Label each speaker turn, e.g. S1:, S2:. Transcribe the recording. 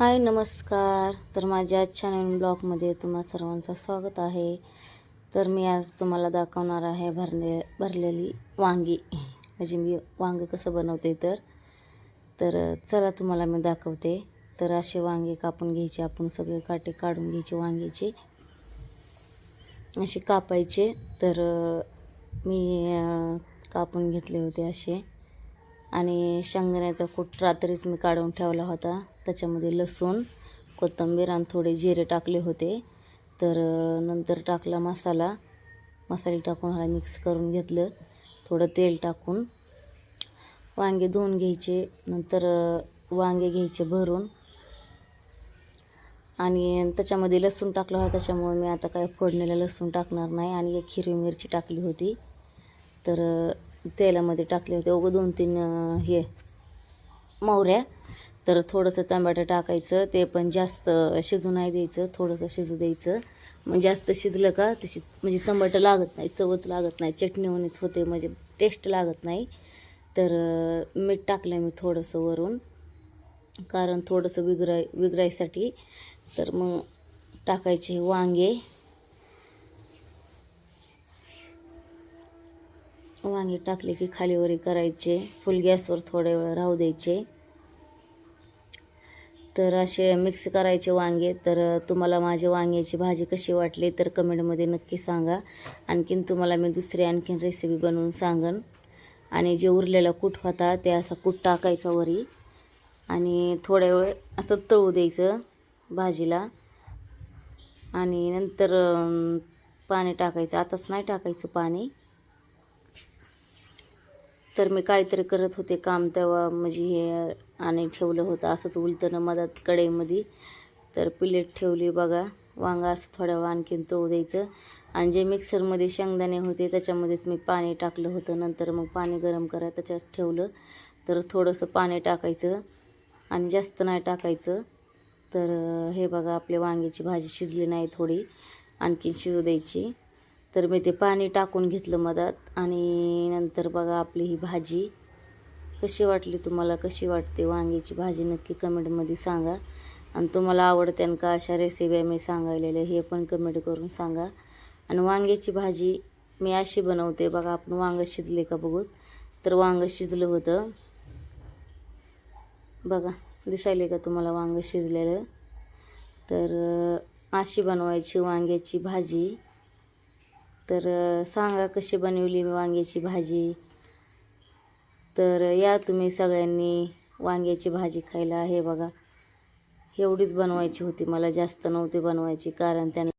S1: हाय नमस्कार. तर माझ्या आजच्या नवीन ब्लॉगमध्ये तुम्हा सर्वांचं स्वागत आहे. तर मी आज तुम्हाला दाखवणार आहे भरले भरलेली वांगी. म्हणजे मी वांगे कसं बनवते तर तर चला तुम्हाला मी दाखवते. तर असे वांगे कापून घ्यायचे आपण सगळे काटे काढून घ्यायचे वांग्याचे असे कापायचे. तर मी कापून घेतले होते असे. आणि शेंगदाण्याचा कूट रात्रीच मी काढून ठेवला होता. त्याच्यामध्ये लसूण कोथिंबीर आणि थोडे जिरे टाकले होते. तर नंतर टाकला मसाला. मसाले टाकून ह्याला मिक्स करून घेतलं. थोडं तेल टाकून. वांगे धुवून घ्यायचे. नंतर वांगे घ्यायचे भरून. आणि त्याच्यामध्ये लसूण टाकलं होतं. त्याच्यामुळे मी आता काय फोडणीला लसूण टाकणार नाही. आणि एक हिरवी मिरची टाकली होती. तर तेलामध्ये टाकले होते. उगं दोन तीन हे मोहऱ्या. तर थोडंसं टमाटर टाकायचं. ते पण जास्त शिजू नाही द्यायचं. थोडंसं शिजू द्यायचं. मग जास्त शिजलं का तशी म्हणजे टमाटर लागत नाही चवच लागत नाही. चटणी होणीच होते म्हणजे टेस्ट लागत नाही. तर मीठ टाकलं मी थोडंसं वरून. कारण थोडंसं विगराय विगरायसाठी. तर मग टाकायचे वांगे. वांगे टाकले की खालीवरी करायचे. फुल गॅसवर थोड्या वेळ राहू द्यायचे. तर असे मिक्स करायचे वांगे. तर तुम्हाला माझी वांग्याची भाजी कशी वाटली तर कमेंटमध्ये नक्की सांगा. आणखीन तुम्हाला मी दुसरी आणखीन रेसिपी बनवून सांगन. आणि जे उरलेला कूट होता ते असा कूट टाकायचा वरी. आणि थोड्या वेळ असं तळू द्यायचं भाजीला. आणि नंतर पाणी टाकायचं. आताच नाही टाकायचं पाणी. तर मी काहीतरी करत होते काम तेव्हा म्हणजे हे आणि ठेवलं होतं असंच उलटणं मधात कढईमध्ये. तर प्लेट ठेवली बघा वांगा असं थोड्या आणखीन तो द्यायचं. आणि जे मिक्सरमध्ये शेंगदाणे होते त्याच्यामध्येच मी पाणी टाकलं होतं. नंतर मग पाणी गरम करा त्याच्यात ठेवलं. तर थोडंसं पाणी टाकायचं आणि जास्त नाही टाकायचं. तर हे बघा आपल्या वांग्याची भाजी शिजली नाही थोडी. आणखीन शिजू द्यायची. तर मी ते पाणी टाकून घेतलं मधात आणि नंतर बघा आपली ही भाजी. कशी वाटली तुम्हाला? कशी वाटते? वांग्याची भाजी नक्की कमेंटमध्ये सांगा. आणि तुम्हाला आवडते आणि का अशा रेसिपी मी सांगायलेल्या हे पण कमेंट करून सांगा. आणि वांग्याची भाजी मी अशी बनवते बघा आपण वांगं शिजले का बघूत? तर वांगं शिजलं होतं. बघा दिसायले का तुम्हाला वांगं शिजलेलं? तर अशी बनवायची वांग्याची भाजी. तर सांगा कशी बनवली मी वांग्याची भाजी? तर या तुम्ही सगळ्यांनी वांग्याची भाजी खायला. हे बघा एवढीच बनवायची होती. मला जास्त नव्हती बनवायची कारण त्याने